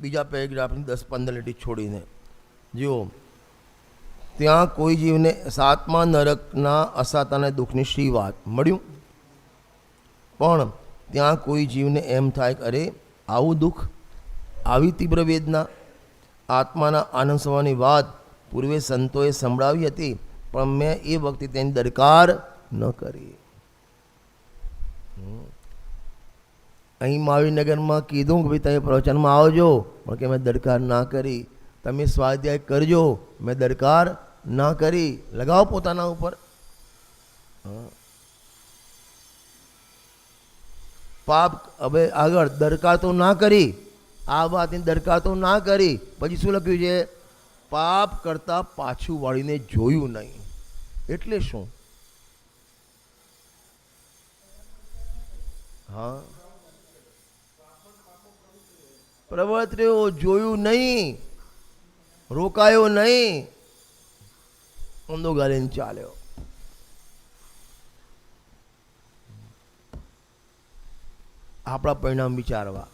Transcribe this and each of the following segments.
બીજા પેરેગ્રાફની દસ પંદર લીટી છોડીને. જુઓ. ત્યાં કોઈ જીવને સાતમા નરકના અસાતાને દુઃખની શ્રી વાત? મળ્યું? પણ ત્યાં કોઈ જીવને એમ થાય કે અરે, આવું દુઃખ, આવી તીવ્ર વેદના, આત્માના આનંદ થવાની વાત પૂર્વે સંતોએ સંભળાવી હતી, પણ મેં એ વખતે તેની દરકાર ન કરી. અહીં માવીનગરમાં કીધું કે ભાઈ તમે પ્રવચનમાં આવજો, પણ કે મેં દરકાર ના કરી. તમે સ્વાધ્યાય કરજો, મેં દરકાર ના કરી. લગાવો પોતાના ઉપર. પાપ, હવે આગળ, દરકાર તો ના કરી. આ વાતની દરકાર તો ના કરી. પછી શું લખ્યું છે? પાપ કરતાં પાછું વાળીને જોયું નહીં. એટલે શું? હા. પ્રવર્ત્યો જોયું નહીં, રોકાયો નહીં ઊંધો ગાલીને ચાલ્યો. આપણા પરિણામ વિચારવા.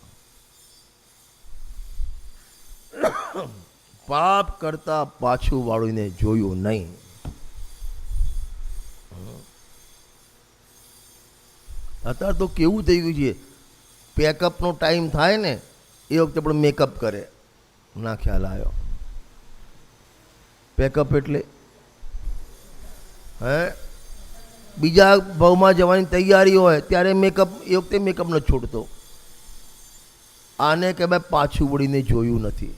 પાપ કરતા પાછું વાળીને જોયું નહીં. અત્યારે તો કેવું થઈ ગયું છે? પેકઅપનો ટાઈમ થાય ને એ વખતે પણ મેકઅપ કરે. ના ખ્યાલ આવ્યો. પેકઅપ એટલે? હે? બીજા ભાવમાં જવાની તૈયારી હોય ત્યારે મેકઅપ એ વખતે મેકઅપ નથી છોડતો. આને કે ભાઈ પાછું વળીને જોયું નથી.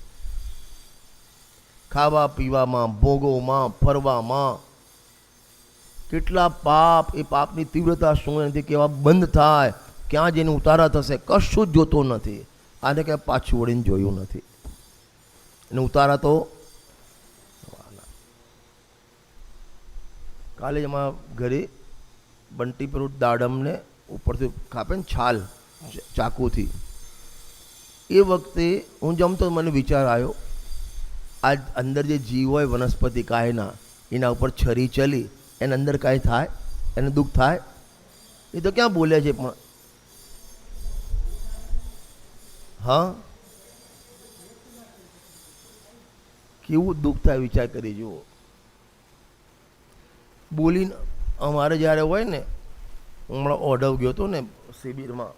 ખાવા પીવામાં, ભોગોમાં, ફરવામાં કેટલા પાપ, એ પાપની તીવ્રતા શું નથી કેવા બંધ થાય? ક્યાં જઈને ઉતારા થશે? કશું જ જોતો નથી. આને કે પાછું વળીને જોયું નથી. અને ઉતારા તો કાલે અમારા ઘરે બંટી પેલું દાડમને ઉપરથી કાપે ને છાલ ચાકુથી. એ વખતે હું જમતો મને વિચાર આવ્યો, આ અંદર જે જીવ હોય વનસ્પતિ કાયના, એના ઉપર છરી ચલી, એના અંદર કાંઈ થાય, એને દુઃખ થાય? એ તો ક્યાં બોલે છે પણ હા? કેવું દુઃખ થાય વિચાર કરી જુઓ. બોલીને અમારે જ્યારે હોય ને, હમણાં ઓઢવ ગયો હતો ને શિબિરમાં,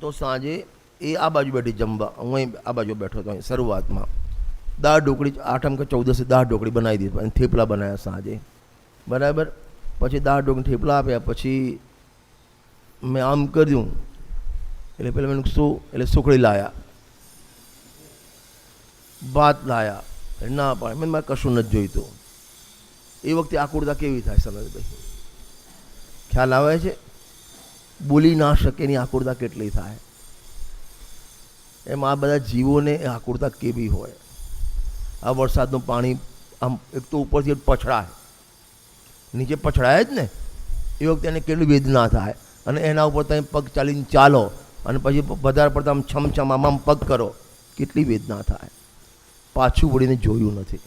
તો સાંજે એ આ બાજુ બેઠી જમવા, હું અહીં આ બાજુ બેઠો હતો શરૂઆતમાં. દાળ ઢોકળી આઠમ કે ચૌદસે દાળ ઢોકળી બનાવી દીધી, અને થેપલા બનાવ્યા સાંજે. બરાબર? પછી દાળ ઢોકળી, થેપલા આપ્યા, પછી મેં આમ કર્યું એટલે પેલા મેં શું? એટલે સુખડી લાયા. ભાત લાયા. ના પાડે. મેં મારે કશું નથી જોઈતું. એ વખતે આકુરતા કેવી થાય સનતભાઈ ખ્યાલ આવે છે? બોલી ના શકે એની આકુરતા કેટલી થાય? એમ આ બધા જીવોને એ આકુરતા કેવી હોય? આ વરસાદનું પાણી આમ એક તો ઉપરથી પછડાય. નીચે પછડાય જ ને? એ વખતે એને કેટલી વેદના થાય? અને એના ઉપર તમે પગ ચાલીને ચાલો. અને પછી વધારે પડતા આમ છમછમ, આમ આમ પગ કરો. કેટલી વેદના થાય. પાછું વળીને જોયું નથી.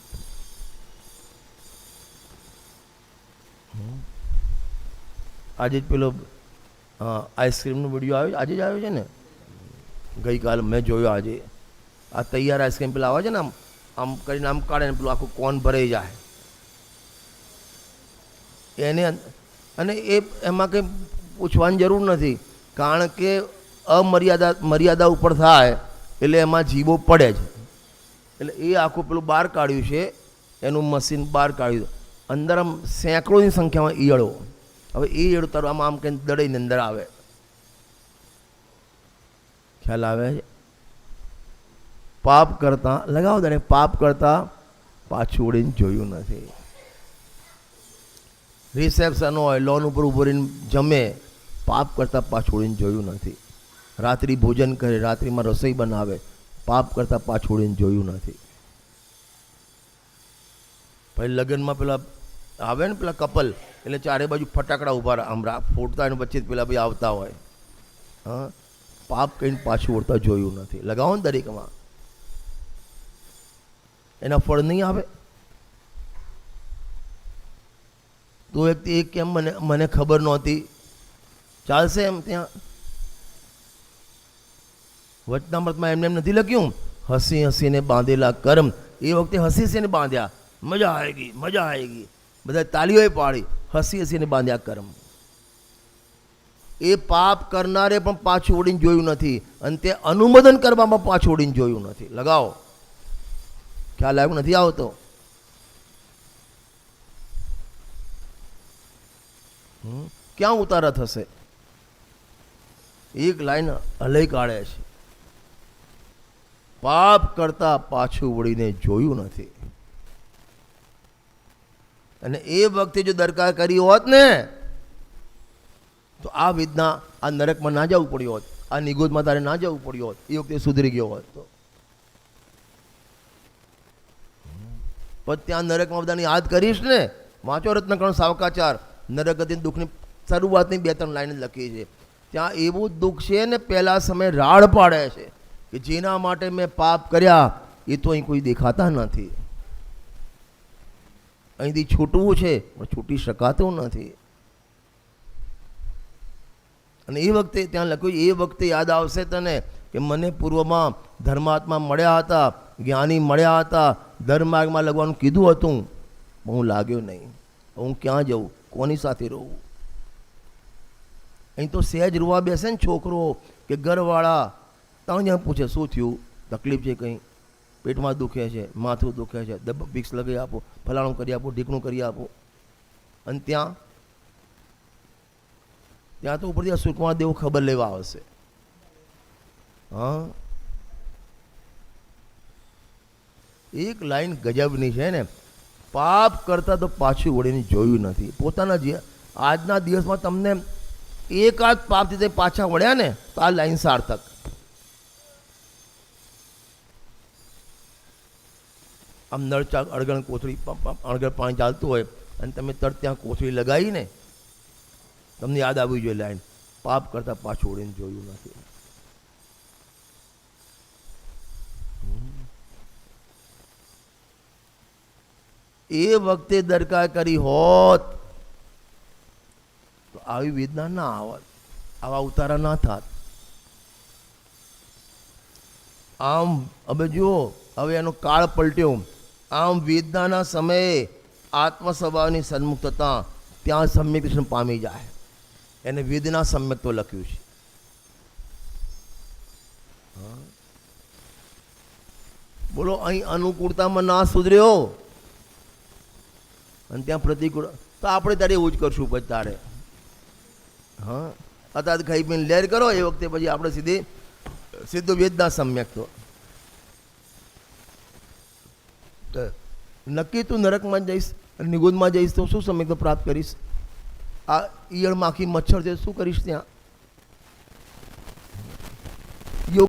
આજે જ પેલો આઈસ્ક્રીમનો વીડિયો આવ્યો આજે જ આવ્યો છે ને? ગઈકાલ મેં જોયો આજે. આ તૈયાર આઈસ્ક્રીમ પેલા આવે છે ને આમ આમ કરીને આમ કાઢે ને પેલું આખું કોન ભરાઈ જાય. એને, અને એ, એમાં કંઈ પૂછવાની જરૂર નથી. કારણ કે અમર્યાદા, મર્યાદા ઉપર થાય, એટલે એમાં જીવો પડે છે. એટલે એ આખું પેલું બહાર કાઢ્યું છે, એનું મશીન બહાર કાઢ્યું અંદર આમ સેંકડોની સંખ્યામાં ઈયળો. હવે એ ઈયળો તારું આમ આમ કંઈ દડાઈને અંદર આવે. ખ્યાલ આવે છે? પાપ કરતાં, લગાવો તને પાપ કરતાં પાછું ઉડીને જોયું નથી. રિસેપ્શન હોય લોન ઉપર ઊભો રહીને જમે, પાપ કરતાં પાછું ઉડીને જોયું નથી. રાત્રિ ભોજન કરે રાત્રિમાં રસોઈ બનાવે પાપ કરતાં પાછોડીને જોયું નથી. પછી લગ્નમાં પેલા આવે ને પેલા કપલ એટલે ચારે બાજુ ફટાકડા ઊભા રહે, આમ રા- પછી પેલા ભાઈ આવતા હોય. હા? પાપ કહીને પાછું વળતા જોયું નથી. લગાવો ને દરેકમાં. એના ફળ નહીં આવે? તો વ્યક્તિ એ કેમ મને મને ખબર નહોતી? ચાલશે એમ ત્યાં? વચનામૃતમાં એમને એમ નથી લખ્યું? હસી હસીને બાંધેલા કર્મ. એ વખતે હસી હસીને બાંધ્યા. મજા આવેગી મજા આવેગી બધા તાલીઓએ પાડી. હસી હસીને બાંધ્યા કર્મ. એ પાપ કરનારે પણ પાછું ઓડીને જોયું નથી. અને તે અનુમોદન કરવામાં પાછું ઓડીને જોયું નથી. લગાવો. ખ્યાલ આવ્યો નથી આવતો? ક્યાં ઉતારા થશે? એક લાઈન હલઈ કાઢે છે. પાપ કરતા પાછું વળીને જોયું નથી. અને એ વખતે જો દરકાર કરી હોત ને, તો આ વિધના આ નરકમાં ના જવું પડ્યું હોત, આ નિગોદમાં તારે ના જવું પડ્યું હોત, એ વખતે સુધરી ગયો હોત તો. ત્યાં નરકમાં બધાને યાદ કરીશ ને, વાંચો રત્નકરણ સાવકાચાર, નરક ગતિ દુઃખની શરૂઆતની બે ત્રણ લાઈન લખી છે. ત્યાં એવું દુઃખ છે ને, પહેલા સમય રાડ પાડે છે. કે જેના માટે મેં પાપ કર્યા, એ તો અહીં કોઈ દેખાતા નથી. અહીંથી છૂટવું છે, પણ છૂટી શકાતું નથી. અને એ વખતે ત્યાં લખ્યું, એ વખતે યાદ આવશે તને કે મને પૂર્વમાં ધર્માત્મા મળ્યા હતા, જ્ઞાની મળ્યા હતા ધર્માર્ગમાં લગવાનું કીધું હતું. હું લાગ્યો નહીં. હું ક્યાં જઉં? કોની સાથે રહું? અહીં તો સહેજ રોવા બેસે ને છોકરો કે ઘરવાળા ત્યાં જ્યાં પૂછે, શું થયું? તકલીફ છે કંઈ? પેટમાં દુખે છે, માથું દુખે છે? દબ વિક્સ લગાવી આપો, ફલાણું કરી આપો, ઢીકણું કરી આપો. અને ત્યાં ત્યાં તો ઉપરથી સુકમા દેવો ખબર લેવા આવશે. હા? એક લાઈન ગજબની છે ને, પાપ કરતા તો પાછું વળીને જોયું નથી. પોતાના જે આજના દિવસમાં તમને એકાદ પાપથી તે પાછા વળ્યા ને, તો આ લાઈન સાર્થક. આમ નળ ચાક અળગણ કોથળી અળગણ પાણી ચાલતું હોય અને તમે તરત ત્યાં કોથળી લગાવીને તમને યાદ આવવી જોઈએ લાઈન. પાપ કરતા પાછું ઓળીને જોયું નથી. એ વખતે દરકાર કરી હોત, તો આવી વેદના ના આવત, આવા ઉતારા ના થાત. આમ, હવે જુઓ, હવે એનો કાળ પલટ્યો. આમ વેદનાના સમયે આત્મ સ્વભાવની સન્મુક્તતા ત્યાં સમ્યકૃષ્ણ પામી જાય. એને વેદના સમ્યક લખ્યું છે. બોલો, અહીં અનુકૂળતામાં ના સુધર્યો? અને ત્યાં પ્રતિકૂળ, તો આપણે તારે એવું જ કરશું પછી તારે. હા. અત્યારે ખાઈ પીને લેર કરો, એ વખતે પછી આપણે સીધી, સીધું વેદના સમ્યક તો. તો નક્કી તું નરકમાં જઈશ અને નિગુદમાં જઈશ તો શું સમય તો પ્રાપ્ત કરીશ? આ ઈયળ માખી મચ્છર છે, શું કરીશ ત્યાં?